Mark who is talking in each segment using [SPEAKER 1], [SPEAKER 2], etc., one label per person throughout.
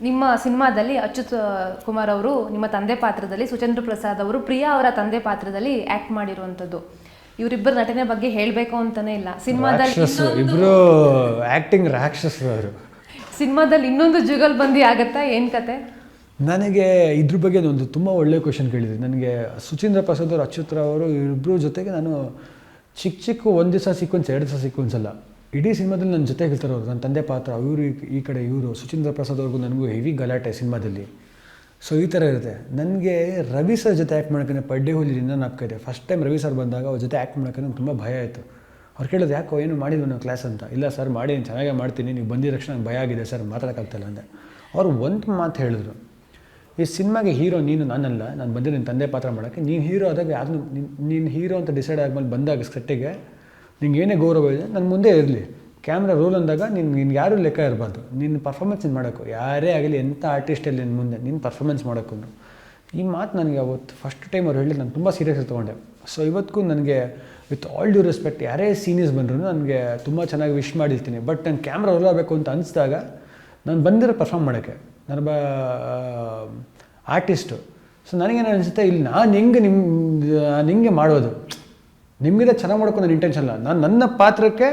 [SPEAKER 1] ನಿಮ್ಮ ಸಿನಿಮಾದಲ್ಲಿ ಅಚ್ಯುತ್ ಕುಮಾರ್ ಅವರು ನಿಮ್ಮ ತಂದೆ ಪಾತ್ರದಲ್ಲಿ ಸುಚೇಂದ್ರ ಪ್ರಸಾದ್ ಅವರು ಪ್ರಿಯಾ ಅವರ ತಂದೆ ಪಾತ್ರದಲ್ಲಿ ಆಕ್ಟ್ ಮಾಡಿರುವಂಥದ್ದು. ಇವರಿಬ್ಬರ ನಟನೆ ಬಗ್ಗೆ ಹೇಳಬೇಕು ಅಂತಾನೆ ಇಲ್ಲ. ಸಿನಿಮಾದಲ್ಲಿ
[SPEAKER 2] ಇಬ್ಬರು ರಾಕ್ಷಸ್ ರಾಕ್ಷಸರು ಅವರು.
[SPEAKER 1] ಸಿನಿಮಾದಲ್ಲಿ ಇನ್ನೊಂದು ಜುಗಲ್ಬಂದಿ ಆಗತ್ತಾ? ಏನು ಕತೆ?
[SPEAKER 2] ನನಗೆ ಇದ್ರ ಬಗ್ಗೆ ಒಂದು ತುಂಬ ಒಳ್ಳೆಯ ಕ್ವಶನ್ ಕೇಳಿದ್ರಿ ನನಗೆ ಸುಚೀಂದ್ರ ಪ್ರಸಾದ್ ಅವರು ಅಚ್ಯುತ್ರ ಅವರು ಇಬ್ಬರು ಜೊತೆಗೆ ನಾನು ಚಿಕ್ಕ ಚಿಕ್ಕ ಒಂದು ದಿವಸ ಸೀಕ್ವೆನ್ಸ್ ಎರಡು ದಿವಸ ಸೀಕ್ವೆನ್ಸ್ ಅಲ್ಲ. ಇಡೀ ಸಿನಿಮಾದಲ್ಲಿ ನನ್ನ ಜೊತೆಗೆ ಇರ್ತಾರೆ ಅವರು. ನನ್ನ ತಂದೆ ಪಾತ್ರ, ಇವರು ಈ ಕಡೆ ಇವರು, ಸುಚೀಂದ್ರ ಪ್ರಸಾದ್ ಅವ್ರಿಗೂ ನನಗೂ ಹೆವಿ ಗಲಾಟೆ ಸಿನಿಮಾದಲ್ಲಿ. ಸೊ ಈ ಥರ ಇರುತ್ತೆ. ನನಗೆ ರವಿ ಸರ್ ಜೊತೆ ಆ್ಯಕ್ಟ್ ಮಾಡೋಕೆ ಪಡ್ಡೆ ಹೋಲಿದಿಂದ ನಾಪ್ಕೈತೆ. ಫಸ್ಟ್ ಟೈಮ್ ರವಿ ಸರ್ ಬಂದಾಗ ಅವ್ರ ಜೊತೆ ಆ್ಯಕ್ಟ್ ಮಾಡೋಕೆ ನಂಗೆ ತುಂಬ ಭಯ ಆಯಿತು. ಅವ್ರು ಕೇಳಿದ್ರು, ಯಾಕೋ, ಏನು ಮಾಡಿದ್ವಿ ನಾವು ಕ್ಲಾಸ್ ಅಂತ? ಇಲ್ಲ ಸರ್, ಮಾಡಿ, ನಾನು ಚೆನ್ನಾಗೇ ಮಾಡ್ತೀನಿ. ನೀವು ಬಂದಿದ ತಕ್ಷಣ ನಂಗೆ ಭಯ ಆಗಿದೆ ಸರ್ ಮಾತಾಡೋಕ್ಕಾಗ್ತಾಯಿಲ್ಲ ಅಂದೆ. ಅವ್ರು ಒಂದು ಮಾತು ಹೇಳಿದ್ರು, ಈ ಸಿನಿಮಾಗೆ ಹೀರೋ ನೀನು ನಾನಲ್ಲ. ನಾನು ಬಂದಿದ್ದು ನಿನ್ನ ತಂದೆ ಪಾತ್ರ ಮಾಡೋಕ್ಕೆ ನೀನು ಹೀರೋ ಆದಾಗ ಯಾರು ನೀನು ಹೀರೋ ಅಂತ ಡಿಸೈಡ್ ಆದಮೇಲೆ ಬಂದಾಗ ಸೆಟ್ಟಿಗೆ ನಿಂಗೆ ಏನೇ ಗೌರವ ಇದೆ ನನ್ನ ಮುಂದೆ ಇರಲಿ. ಕ್ಯಾಮ್ರಾ ರೋಲ್ ಅಂದಾಗ ನೀನು ನಿನ್ಗೆ ಯಾರೂ ಲೆಕ್ಕ ಇರಬಾರ್ದು. ನಿನ್ನ ಪರ್ಫಾರ್ಮೆನ್ಸ್ ನೀನು ಮಾಡೋಕ್ಕೂ. ಯಾರೇ ಆಗಲಿ ಎಂಥ ಆರ್ಟಿಸ್ಟಲ್ಲಿ ನಿನ್ನ ಮುಂದೆ ನಿನ್ನ ಪರ್ಫಾರ್ಮೆನ್ಸ್ ಮಾಡೋಕ್ಕೂ ಈ ಮಾತು ನನಗೆ ಅವತ್ತು ಫಸ್ಟ್ ಟೈಮ್ ಅವ್ರು ಹೇಳಿ ನಾನು ತುಂಬ ಸೀರಿಯಸ್ ತೊಗೊಂಡೆ. ಸೊ ಇವತ್ತಿಗೂ ನನಗೆ ವಿತ್ ಆಲ್ ಡ್ಯೂ ರೆಸ್ಪೆಕ್ಟ್ ಯಾರೇ ಸೀನಿಯರ್ಸ್ ಬಂದರೂ ನನಗೆ ತುಂಬ ಚೆನ್ನಾಗಿ ವಿಶ್ ಮಾಡಿರ್ತೀನಿ. ಬಟ್ ನಾನು ಕ್ಯಾಮ್ರಾ ರೋಲ್ ಆಗಬೇಕು ಅಂತ ಅನಿಸಿದಾಗ ನಾನು ಬಂದಿರೋ ಪರ್ಫಾರ್ಮ್ ಮಾಡೋಕ್ಕೆ. ನಾನೊಬ್ಬ ಆರ್ಟಿಸ್ಟು ಸೊ ನನಗೇನು ಅನಿಸುತ್ತೆ, ಇಲ್ಲಿ ನಾನು ಹೆಂಗೆ ನಿಮ್ಮ ನಾನು ಹೆಂಗೆ ಮಾಡೋದು? ನಿಮಗಿಂತ ಚೆನ್ನಾಗಿ ಮಾಡೋಕ್ಕೂ ನನ್ನ ಇಂಟೆನ್ಷನ್ ಅಲ್ಲ. ನಾನು ನನ್ನ ಪಾತ್ರಕ್ಕೆ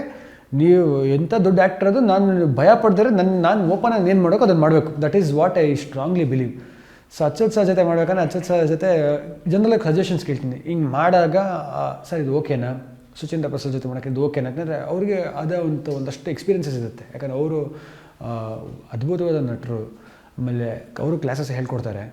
[SPEAKER 2] ನೀವು ಎಂಥ ದೊಡ್ಡ ಆ್ಯಕ್ಟರ್ ಅದು ನಾನು ಭಯ ಪಡ್ದರೆ ನನ್ನ ನಾನು ಓಪನ್ ಆಗಿ ಏನು ಮಾಡೋಕೆ ಅದನ್ನು ಮಾಡಬೇಕು. That is what I strongly believe so ಅಚ್ಚತ್ ಸಹ ಜೊತೆ ಮಾಡ್ಬೇಕಂದ್ರೆ ಅಚ್ಚತ್ ಸರ್ ಜೊತೆ ಜನರಲಾಗಿ ಸಜೆಷನ್ಸ್ ಕೇಳ್ತೀನಿ. ಹಿಂಗೆ ಮಾಡಿದಾಗ ಸರ್ ಇದು ಓಕೆನಾ ಸುಚೇಂದ್ರ ಪ್ರಸಾದ್ ಜೊತೆ ಮಾಡೋಕೆ ಇದು ಓಕೆನಾ ಯಾಕಂದರೆ ಅವ್ರಿಗೆ ಅದೇ ಒಂದು ಒಂದಷ್ಟು ಎಕ್ಸ್ಪೀರಿಯನ್ಸಸ್ ಇರುತ್ತೆ. ಯಾಕಂದರೆ ಅವರು ಅದ್ಭುತವಾದ ನಟರು. ಆಮೇಲೆ ಅವರು ಕ್ಲಾಸಸ್ ಹೇಳ್ಕೊಡ್ತಾರೆ.